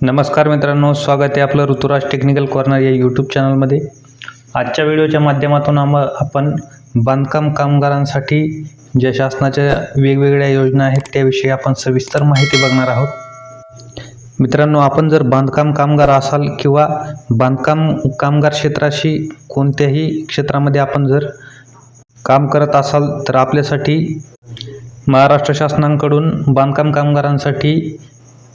नमस्कार मित्रांनो स्वागत आहे आपलं ऋतुराज टेक्निकल कॉर्नर या यूट्यूब चॅनलमध्ये. आजच्या व्हिडिओच्या माध्यमातून आम आपण बांधकाम कामगारांसाठी ज्या शासनाच्या वेगवेगळ्या योजना आहेत त्याविषयी आपण सविस्तर माहिती बघणार आहोत. मित्रांनो आपण जर बांधकाम कामगार असाल किंवा बांधकाम कामगार क्षेत्राशी कोणत्याही क्षेत्रामध्ये आपण जर काम करत असाल तर आपल्यासाठी महाराष्ट्र शासनाकडून बांधकाम कामगारांसाठी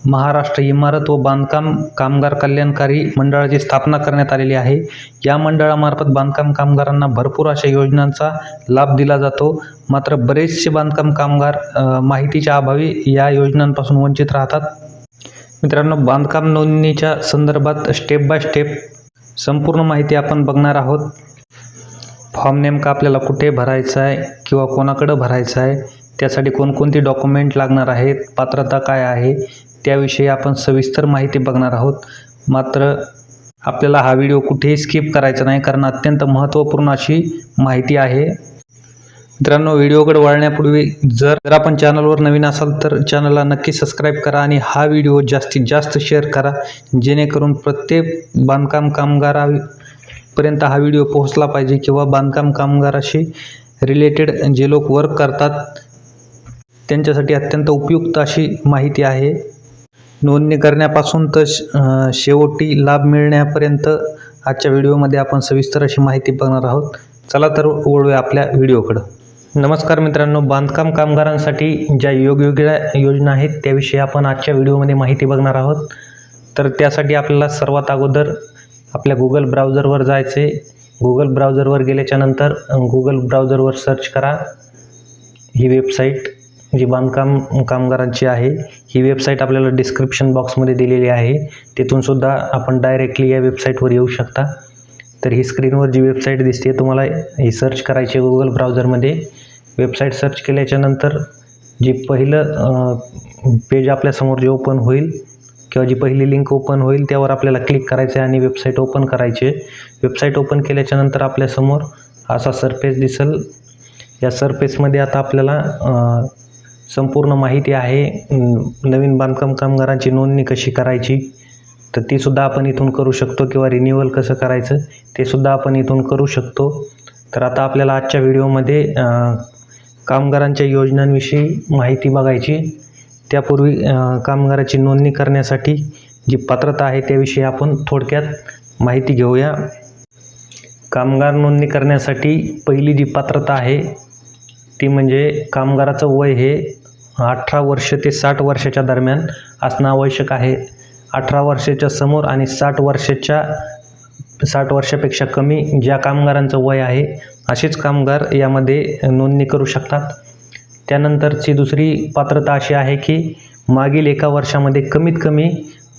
महाराष्ट्र इमारत व बांधकाम कामगार कल्याणकारी मंडळाची स्थापना करण्यात आलेली आहे. या मंडळामार्फत बांधकाम कामगारांना भरपूर अशा योजनांचा लाभ दिला जातो. मात्र बरेचसे बांधकाम कामगार माहितीच्या अभावी या योजनांपासून वंचित राहतात. मित्रांनो बांधकाम नोंदणीच्या संदर्भात स्टेप बाय स्टेप संपूर्ण माहिती आपण बघणार आहोत. फॉर्म नेमका आपल्याला कुठे भरायचा आहे किंवा कोणाकडं भरायचा आहे? त्यासाठी कोणकोणती डॉक्युमेंट लागणार आहेत? पात्रता काय आहे? त्याविषयी आपण सविस्तर माहिती बघणार आहोत. मात्र आपल्याला हा व्हिडिओ कुठेही स्किप करायचा नाही कारण अत्यंत महत्त्वपूर्ण अशी माहिती आहे. मित्रांनो व्हिडिओकडे वळण्यापूर्वी जर जर आपण चॅनलवर नवीन असाल तर चॅनलला नक्की सबस्क्राईब करा आणि हा व्हिडिओ जास्तीत जास्त शेअर करा जेणेकरून प्रत्येक बांधकाम कामगारापर्यंत हा व्हिडिओ पोहोचला पाहिजे किंवा बांधकाम कामगाराशी रिलेटेड जे लोक वर्क करतात त्यांच्यासाठी अत्यंत उपयुक्त अशी माहिती आहे. नोंदणी करण्यापासून तर श- शेवटी लाभ मिळण्यापर्यंत आजच्या व्हिडिओमध्ये आपण सविस्तर अशी माहिती बघणार आहोत. चला तर वळूया आपल्या व्हिडिओकडं. नमस्कार मित्रांनो बांधकाम कामगारांसाठी ज्या योगवेगळ्या योजना आहेत त्याविषयी आपण आजच्या व्हिडिओमध्ये माहिती बघणार आहोत. तर त्यासाठी आपल्याला सर्वात अगोदर आपल्या गुगल ब्राउझरवर जायचे गुगल ब्राउझरवर गेल्याच्यानंतर गुगल ब्राउझरवर सर्च करा. ही वेबसाईट जी बांधकाम कामगारांची आहे ही वेबसाईट आपल्याला डिस्क्रिप्शन बॉक्समध्ये दिलेली आहे. तिथून सुद्धा आपण डायरेक्टली या वेबसाईटवर येऊ शकता. तर ही स्क्रीनवर जी वेबसाईट दिसते तुम्हाला ही सर्च करायची आहे गुगल ब्राउझरमध्ये वेबसाईट सर्च केल्याच्यानंतर जी पहिलं पेज आपल्यासमोर जे ओपन होईल किंवा जी पहिली लिंक ओपन होईल त्यावर आपल्याला क्लिक करायचं आहे आणि वेबसाईट ओपन करायची वेबसाईट ओपन केल्याच्यानंतर आपल्यासमोर असा सरफेस दिसेल. या सरफेसमध्ये आता आपल्याला संपूर्ण माहिती आहे. नवीन बांधकाम कामगारांची नोंदणी कशी करायची? तर ती सुद्धा आपण इथून करू शकतो किंवा रिन्युअल कसं करायचं ते सुद्धा आपण इथून करू शकतो. तर आता आपल्याला आजच्या व्हिडिओमध्ये कामगारांच्या योजनांविषयी माहिती बघायची. त्यापूर्वी कामगाराची नोंदणी करण्यासाठी जी पात्रता आहे त्याविषयी आपण थोडक्यात माहिती घेऊया. कामगार नोंदणी करण्यासाठी पहिली जी पात्रता आहे ती म्हणजे कामगाराचं वय हे अठरा वर्ष ते साठ वर्षाच्या दरम्यान असणं आवश्यक आहे. अठरा वर्षाच्या समोर आणि साठ वर्षाच्या साठ वर्षापेक्षा कमी ज्या कामगारांचं वय आहे असेच कामगार यामध्ये नोंदणी करू शकतात. त्यानंतरची दुसरी पात्रता अशी आहे की मागील एका वर्षामध्ये कमीत कमी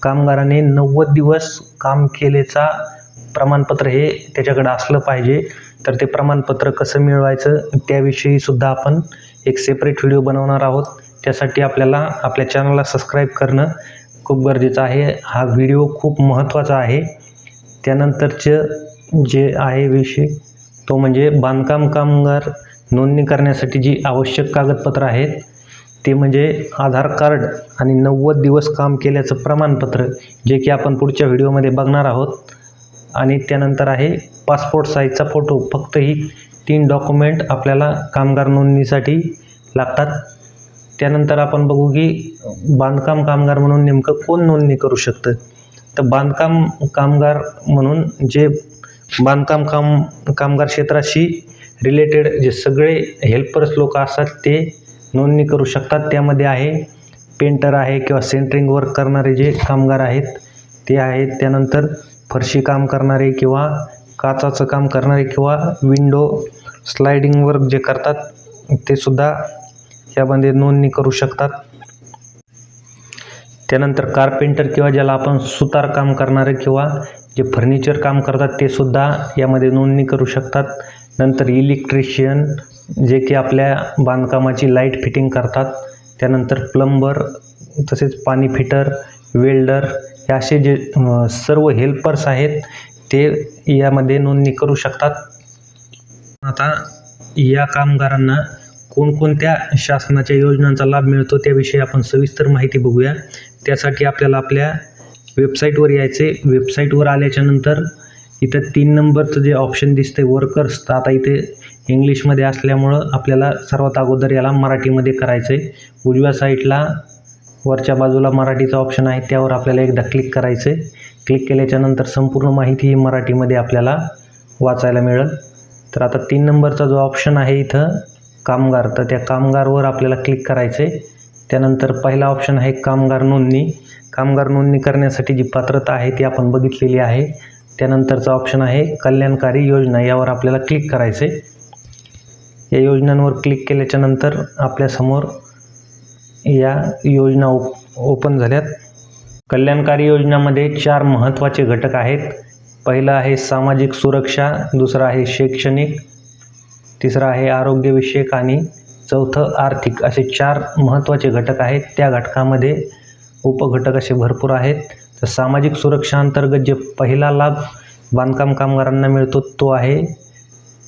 कामगाराने नव्वद दिवस काम केलेचा प्रमाणपत्र हे त्याच्याकडे असलं पाहिजे. तर ते प्रमाणपत्र कसं मिळवायचं त्याविषयी सुद्धा आपण एक सेपरेट व्हिडिओ बनवणार आहोत. त्यासाठी आपल्याला आपल्या चॅनलला सबस्क्राईब करणं खूप गरजेचं आहे. हा व्हिडिओ खूप महत्त्वाचा आहे. त्यानंतरचं जे आहे विषय तो म्हणजे बांधकाम कामगार नोंदणी करण्यासाठी जी आवश्यक कागदपत्रं आहेत ते म्हणजे आधार कार्ड आणि नव्वद दिवस काम केल्याचं प्रमाणपत्र जे की आपण पुढच्या व्हिडिओमध्ये बघणार आहोत. आणि त्यानंतर आहे पासपोर्ट साईजचा फोटो फक्त ही तीन डॉक्युमेंट आपल्याला कामगार नोंदणीसाठी लागतात. त्यानंतर आपण बघू की बांधकाम कामगार म्हणून नेमकं कोण नोंदणी करू शकतं? तर बांधकाम कामगार म्हणून जे बांधकाम काम कामगार क्षेत्राशी रिलेटेड जे सगळे हेल्पर्स लोक असतात ते नोंदणी करू शकतात. त्यामध्ये आहे पेंटर आहे किंवा सेंटरिंग वर्क करणारे जे कामगार आहेत ते आहेत. त्यानंतर फरशी काम करणारे किंवा काचाचं काम करणारे किंवा विंडो स्लायडिंग वर्क जे करतात ते सुद्धा यामध्ये नोंदणी करू शकतात. त्यानंतर कार्पेंटर किंवा ज्याला आपण सुतार काम करणारे किंवा जे फर्निचर काम करतात ते सुद्धा यामध्ये नोंदणी करू शकतात. नंतर इलेक्ट्रिशियन जे की आपल्या बांधकामाची लाइट फिटिंग करतात. त्यानंतर प्लंबर तसेच पाणी फिटर वेल्डर हे असे जे सर्व हेल्पर्स आहेत ते यामध्ये नोंदणी करू शकतात. आता या कामगारांना कोणकोणत्या शासनाच्या योजनांचा लाभ मिळतो त्याविषयी आपण सविस्तर माहिती बघूया. त्यासाठी आपल्याला आपल्या वेबसाईटवर यायचे वेबसाईटवर आल्याच्यानंतर इथं तीन नंबरचं जे ऑप्शन दिसते वर्कर्स तर आता इथे इंग्लिशमध्ये असल्यामुळं आपल्याला सर्वात अगोदर याला मराठीमध्ये करायचं आहे उजव्या साईडला वरच्या बाजूला मराठीचा ऑप्शन आहे त्यावर आपल्याला एकदा क्लिक करायचं आहे. क्लिक केल्याच्यानंतर संपूर्ण माहिती ही मराठीमध्ये आपल्याला वाचायला मिळेल. तर आता तीन नंबरचा जो ऑप्शन आहे इथं कामगार तर त्या कामगारवर आपल्याला क्लिक करायचं आहे त्यानंतर पहिला ऑप्शन आहे कामगार नोंदणी. कामगार नोंदणी करण्यासाठी जी पात्रता आहे ती आपण बघितलेली आहे. त्यानंतरचा ऑप्शन आहे कल्याणकारी योजना यावर आपल्याला क्लिक करायचं आहे या योजनांवर क्लिक केल्याच्यानंतर आपल्यासमोर या योजना ओप ओपन झाल्यात. कल्याणकारी योजनामध्ये चार महत्त्वाचे घटक आहेत. पहिलं आहे सामाजिक सुरक्षा दुसरं आहे शैक्षणिक तिसरं आहे आरोग्यविषयक आणि चौथं आर्थिक. असे चार महत्त्वाचे घटक आहेत. त्या घटकामध्ये उपघटक असे भरपूर आहेत. तर सामाजिक सुरक्षा अंतर्गत जे पहिला लाभ बांधकाम कामगारांना मिळतो तो आहे.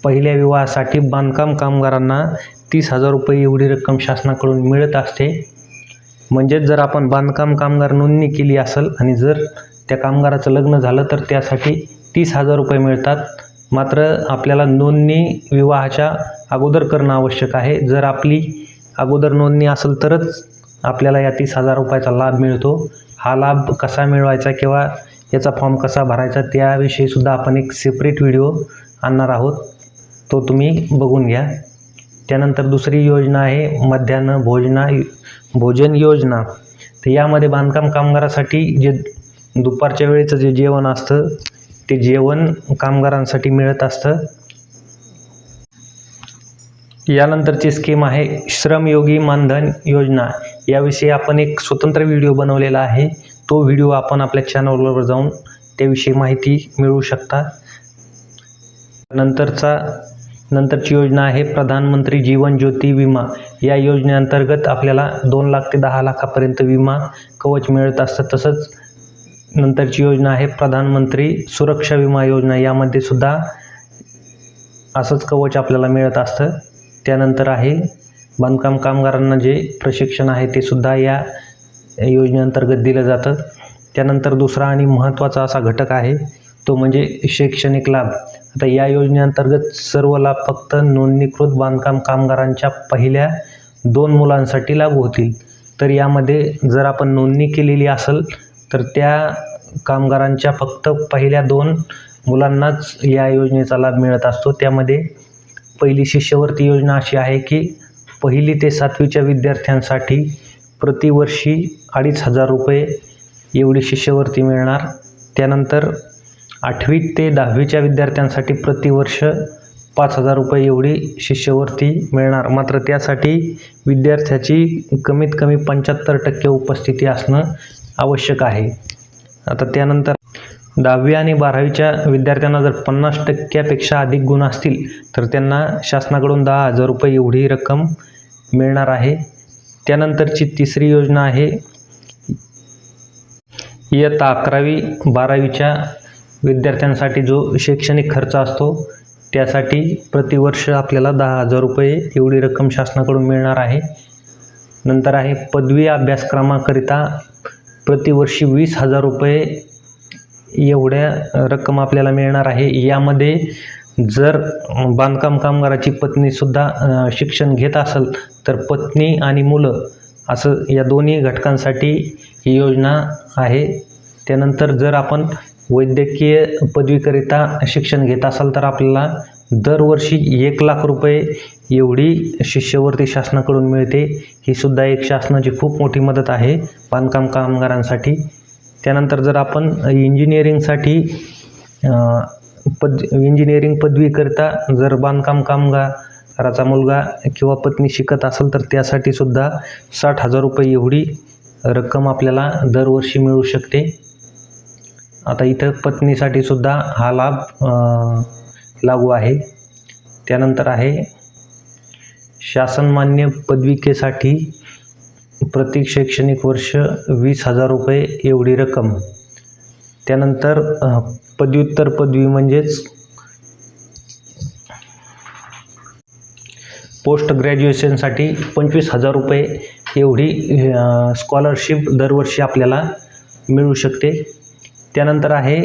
पहिल्या विवाहासाठी बांधकाम कामगारांना तीस हजार रुपये एवढी रक्कम शासनाकडून मिळत असते. म्हणजेच जर आपण बांधकाम कामगार नोंदणी केली असेल आणि जर त्या कामगाराचं लग्न झालं तर त्यासाठी तीस हजार रुपये मिळतात. मात्र आपल्याला नोंदणी विवाहाच्या अगोदर करणं आवश्यक आहे. जर आपली अगोदर नोंदणी असेल तरच आपल्याला या तीस हजार रुपयाचा लाभ मिळतो. हा लाभ कसा मिळवायचा किंवा याचा फॉर्म कसा भरायचा त्याविषयीसुद्धा आपण एक सेपरेट व्हिडिओ आणणार आहोत. तो तुम्ही बघून घ्या. त्यानंतर दुसरी योजना आहे मध्यान्ह भोजना भोजन योजना. तर यामध्ये बांधकाम कामगारासाठी जे दुपारच्या वेळेचं जे जेवण असतं ते जेवण कामगारांसाठी मिळत असतं. यानंतरची स्कीम आहे श्रमयोगी मानधन योजना. याविषयी आपण एक स्वतंत्र व्हिडिओ बनवलेला आहे. तो व्हिडिओ आपण आपल्या चॅनलवर जाऊन त्याविषयी माहिती मिळवू शकता. नंतरचा नंतरची योजना आहे प्रधानमंत्री जीवन ज्योती विमा. या योजनेअंतर्गत आपल्याला दोन लाख ते दहा लाखापर्यंत विमा कवच मिळत असतं तसंच नंतरची योजना आहे प्रधानमंत्री सुरक्षा विमा योजना. यामध्ये सुद्धा असंच कवच आपल्याला मिळत असतं. त्यानंतर आहे बांधकाम कामगारांना जे प्रशिक्षण आहे ते सुद्धा या योजनेअंतर्गत दिलं जातं. त्यानंतर दुसरा आणि महत्त्वाचा असा घटक आहे तो म्हणजे शैक्षणिक लाभ. आता या योजनेअंतर्गत सर्व लाभ फक्त नोंदणीकृत बांधकाम कामगारांच्या पहिल्या दोन मुलांसाठी लागू होतील. तर यामध्ये जर आपण नोंदणी केलेली असेल तर त्या कामगारांच्या फक्त पहिल्या दोन मुलांनाच या योजनेचा लाभ मिळत असतो. त्यामध्ये पहिली शिष्यवृत्ती योजना अशी आहे की पहिली ते सातवीच्या विद्यार्थ्यांसाठी प्रतिवर्षी अडीच हजार रुपये एवढी शिष्यवृत्ती मिळणार. त्यानंतर आठवी ते दहावीच्या विद्यार्थ्यांसाठी प्रतिवर्ष पाच हजार रुपये एवढी शिष्यवृत्ती मिळणार. मात्र त्यासाठी विद्यार्थ्याची कमीत कमी पंच्याहत्तर टक्के उपस्थिती असणं आवश्यक आहे. आता त्यानंतर दहावी आणि बारावीच्या विद्यार्थ्यांना जर पन्नास टक्क्यापेक्षा अधिक गुण असतील तर त्यांना शासनाकडून दहा हजार रुपये एवढी रक्कम मिळणार आहे. त्यानंतरची तिसरी योजना आहे इयत्ता अकरावी बारावीच्या विद्यार्थ्यांसाठी जो शैक्षणिक खर्च असतो त्यासाठी प्रतिवर्ष आपल्याला दहा हजार रुपये एवढी रक्कम शासनाकडून मिळणार आहे. नंतर आहे पदवी अभ्यासक्रमाकरिता प्रतिवर्षी वीस हजार रुपये एवढ्या रक्कम आपल्याला मिळणार आहे. यामध्ये जर बांधकाम कामगाराची पत्नीसुद्धा शिक्षण घेत असेल तर पत्नी आणि मुलं असं या दोन्ही घटकांसाठी ही योजना आहे. त्यानंतर जर आपण वैद्यकीय पदवीकरिता शिक्षण घेत असाल तर आपल्याला दरवर्षी एक लाख रुपये एवढी शिष्यवृत्ती शासनाकडून मिळते. ही सुद्धा एक शासनाची खूप मोठी मदत आहे बांधकाम कामगारांसाठी. त्यानंतर जर आपण इंजिनिअरिंगसाठी पद इंजिनिअरिंग पदवीकरिता जर बांधकाम कामगाराचा मुलगा किंवा पत्नी शिकत असेल तर त्यासाठी सुद्धा साठ हजार रुपये एवढी रक्कम आपल्याला दरवर्षी मिळू शकते. आता इथं पत्नीसाठी सुद्धा हा लाभ लागू आहे. त्यानंतर आहे शासनमान्य पदविकेसाठी प्रत्येक शैक्षणिक वर्ष वीस हजार रुपये एवढी रक्कम. त्यानंतर पदव्युत्तर पदवी म्हणजेच पोस्ट ग्रॅज्युएशनसाठी पंचवीस हजार रुपये एवढी स्कॉलरशिप दरवर्षी आपल्याला मिळू शकते. त्यानंतर आहे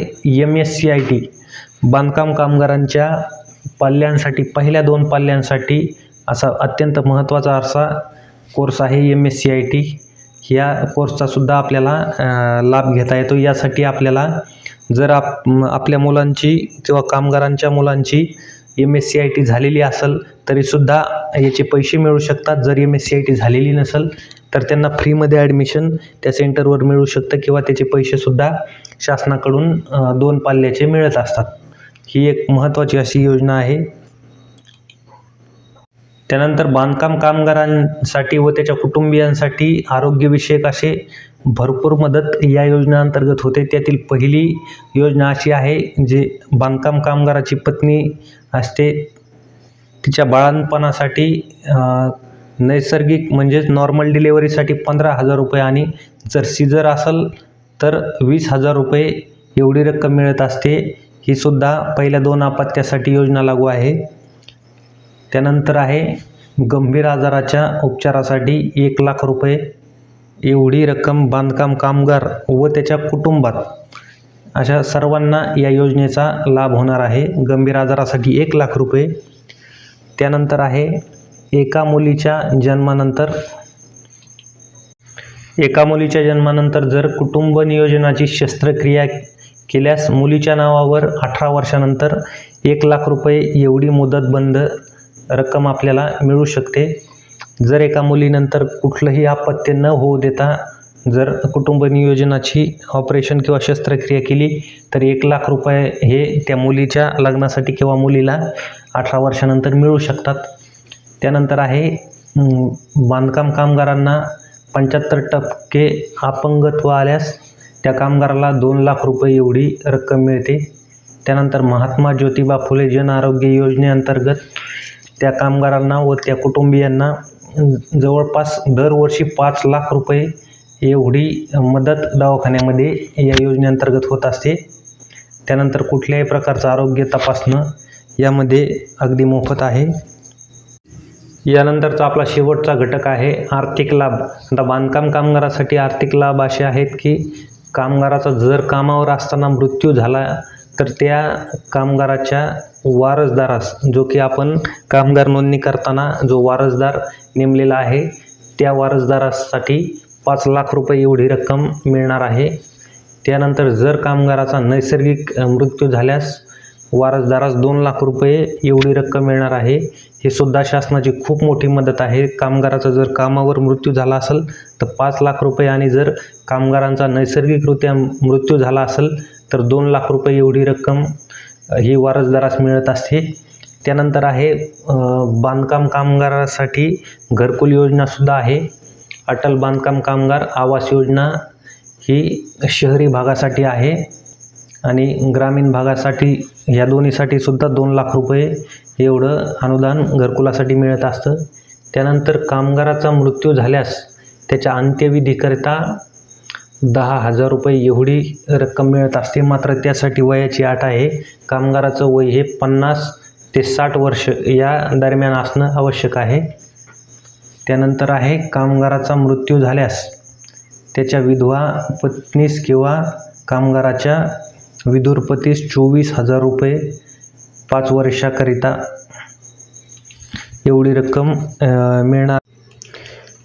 M S C I T बांधकाम कामगारांच्या पाल्यांसाठी पहिल्या दोन पाल्यांसाठी असा अत्यंत महत्त्वाचा असा कोर्स आहे M S C I T या कोर्सचा सुद्धा आपल्याला लाभ घेता येतो. यासाठी आपल्याला जर आप आपल्या मुलांची किंवा कामगारांच्या मुलांची M S C I T झालेली असेल तरीसुद्धा याचे पैसे मिळू शकतात. जर M S C I T झालेली नसेल तर त्यांना फ्रीमध्ये ॲडमिशन त्या सेंटरवर मिळू शकतं किंवा त्याचे पैसेसुद्धा शासनाकडून दोन पाल्याचे मिळत असतात. ही एक महत्त्वाची अशी योजना आहे. त्यानंतर बांधकाम कामगारांसाठी व त्याच्या कुटुंबियांसाठी आरोग्यविषयक असे भरपूर मदत या योजनेअंतर्गत होते. त्यातील पहिली योजना अशी आहे जे बांधकाम कामगाराची पत्नी असते. तिच्या बाळणपणासाठी नैसर्गिक म्हणजेच नॉर्मल डिलेवरीसाठी पंधरा हजार रुपये आणि जर सीझर असेल तर वीस हजार रुपये एवढी रक्कम मिळत असते ही सुद्धा पहिल्या दोन अपत्यासाठी योजना लागू आहे. त्यानंतर आहे गंभीर आजाराच्या उपचारासाठी एक लाख रुपये एवढी रक्कम बांधकाम कामगार व त्याच्या कुटुंबात. अशा सर्वांना या योजनेचा लाभ होणार आहे. गंभीर आजारासाठी एक लाख रुपये. त्यानंतर आहे एका मुलीच्या जन्मानंतर एका मुलीच्या जन्मानंतर जर कुटुंब नियोजनाची शस्त्रक्रिया केल्यास मुलीच्या नावावर अठरा वर्षानंतर एक लाख रुपये एवढी मुदतबंद रक्कम आपल्याला मिळू शकते. जर एका मुलीनंतर कुठलंही अपत्य न होऊ देता जर कुटुंब नियोजनाची ऑपरेशन किंवा शस्त्रक्रिया केली तर एक लाख रुपये हे त्या मुलीच्या लग्नासाठी किंवा मुलीला अठरा वर्षानंतर मिळू शकतात. त्यानंतर आहे बांधकाम कामगारांना पंच्याहत्तर टक्के अपंगत्व आल्यास त्या कामगाराला दोन लाख रुपये एवढी रक्कम मिळते. त्यानंतर महात्मा ज्योतिबा फुले जन आरोग्य योजनेअंतर्गत त्या कामगारांना व त्या कुटुंबियांना जवळपास दरवर्षी पाच लाख रुपये एवढी मदत दवाखान्यामध्ये या योजनेअंतर्गत होत असते. त्यानंतर कुठल्याही प्रकारचं आरोग्य तपासणं यामध्ये अगदी मोफत आहे. यानंतरचा आपला शेवटचा घटक आहे आर्थिक लाभ. आता बांधकाम कामगारासाठी आर्थिक लाभ असे आहेत की कामगाराचा जर कामावर असताना मृत्यू झाला तर त्या कामगाराच्या वारसदारास जो की आपण कामगार नोंदणी करताना जो वारसदार नेमलेला आहे त्या वारसदारासाठी पाच लाख रुपये एवढी रक्कम मिळणार आहे. त्यानंतर जर कामगाराचा नैसर्गिक मृत्यू झाल्यास वारसदारास दोन लाख रुपये एवढी रक्कम मिळणार आहे. हे सुद्धा शासनाची खूप मोठी मदत आहे. कामगाराचा जर कामावर मृत्यू झाला असेल तर पाच लाख रुपये आणि जर कामगारांचा नैसर्गिकरित्या मृत्यू झाला असेल तर दोन लाख रुपये एवढी रक्कम ही वारसदारास मिळत असते. त्यानंतर आहे बांधकाम कामगारासाठी घरकुल योजनासुद्धा आहे. अटल बांधकाम कामगार आवास योजना ही शहरी भागासाठी आहे. आणि ग्रामीण भागासाठी या दोन्हीसाठी सुद्धा दोन लाख रुपये एवढं अनुदान घरकुलासाठी मिळत असतं. त्यानंतर कामगाराचा मृत्यू झाल्यास त्याच्या अंत्यविधीकरिता दहा हजार रुपये एवढी रक्कम मिळत असते. मात्र त्यासाठी वयाची अट आहे. कामगाराचं वय हे पन्नास ते साठ वर्ष या दरम्यान असणं आवश्यक आहे. त्यानंतर आहे कामगाराचा मृत्यू झाल्यास त्याच्या विधवा पत्नीस किंवा कामगाराच्या विदुरपतीस चोवीस हजार रुपये पाच वर्षाकरिता एवढी रक्कम मिळणार.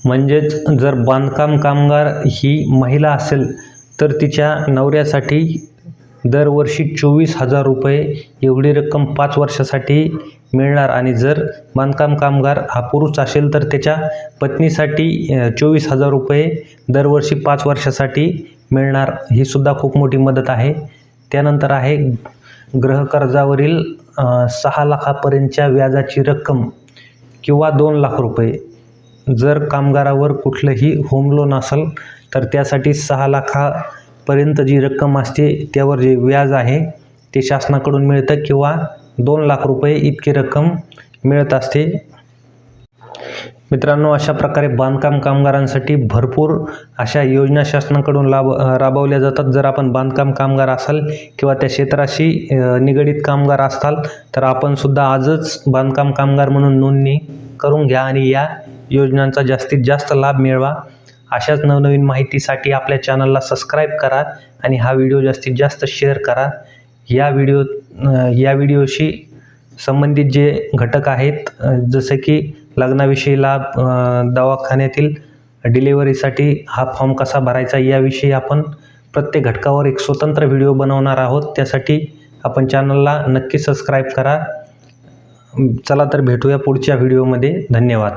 म्हणजेच जर बांधकाम कामगार ही महिला असेल तर तिच्या नवऱ्यासाठी दरवर्षी चोवीस हजार रुपये एवढी रक्कम पाच वर्षासाठी मिळणार. आणि जर बांधकाम कामगार हा पुरुष असेल तर त्याच्या पत्नीसाठी चोवीस हजार रुपये दरवर्षी पाच वर्षासाठी मिळणार. ही सुद्धा खूप मोठी मदत आहे. त्यानंतर आहे गृहकर्जावरील सहा लाखापर्यंतच्या व्याजाची रक्कम किंवा दोन लाख रुपये. जर कामगारावर कुठलंही होम लोन असेल तर त्यासाठी सहा लाखापर्यंत जी रक्कम असते त्यावर जे व्याज आहे ते शासनाकडून मिळतं किंवा दोन लाख रुपये इतकी रक्कम मिळत असते. मित्रांनो अशा प्रकारे बांधकाम कामगारांसाठी भरपूर अशा योजना शासनाकडून लाभ राबवल्या जातात. जर आपण बांधकाम कामगार असाल किंवा त्या क्षेत्राशी निगडीत कामगार असाल तर आपण सुद्धा आजच बांधकाम कामगार म्हणून नोंदणी करून घ्या आणि या योजनांचा जास्तीत जास्त लाभ मिळवा. अशाच नवनवीन माहितीसाठी आपल्या चॅनलला सबस्क्राईब करा आणि हा व्हिडिओ जास्तीत जास्त शेअर करा. या व्हिडिओ या व्हिडिओशी संबंधित जे घटक आहेत जसं की लग्नाविषयी लाभ दवाखान्यातील डिलिव्हरीसाठी हा फॉर्म कसा भरायचा याविषयी आपण प्रत्येक घटकावर एक स्वतंत्र व्हिडिओ बनवणार आहोत. त्यासाठी आपण चॅनलला नक्की सबस्क्राईब करा. चला तर भेटूया पुढच्या व्हिडिओमध्ये. धन्यवाद.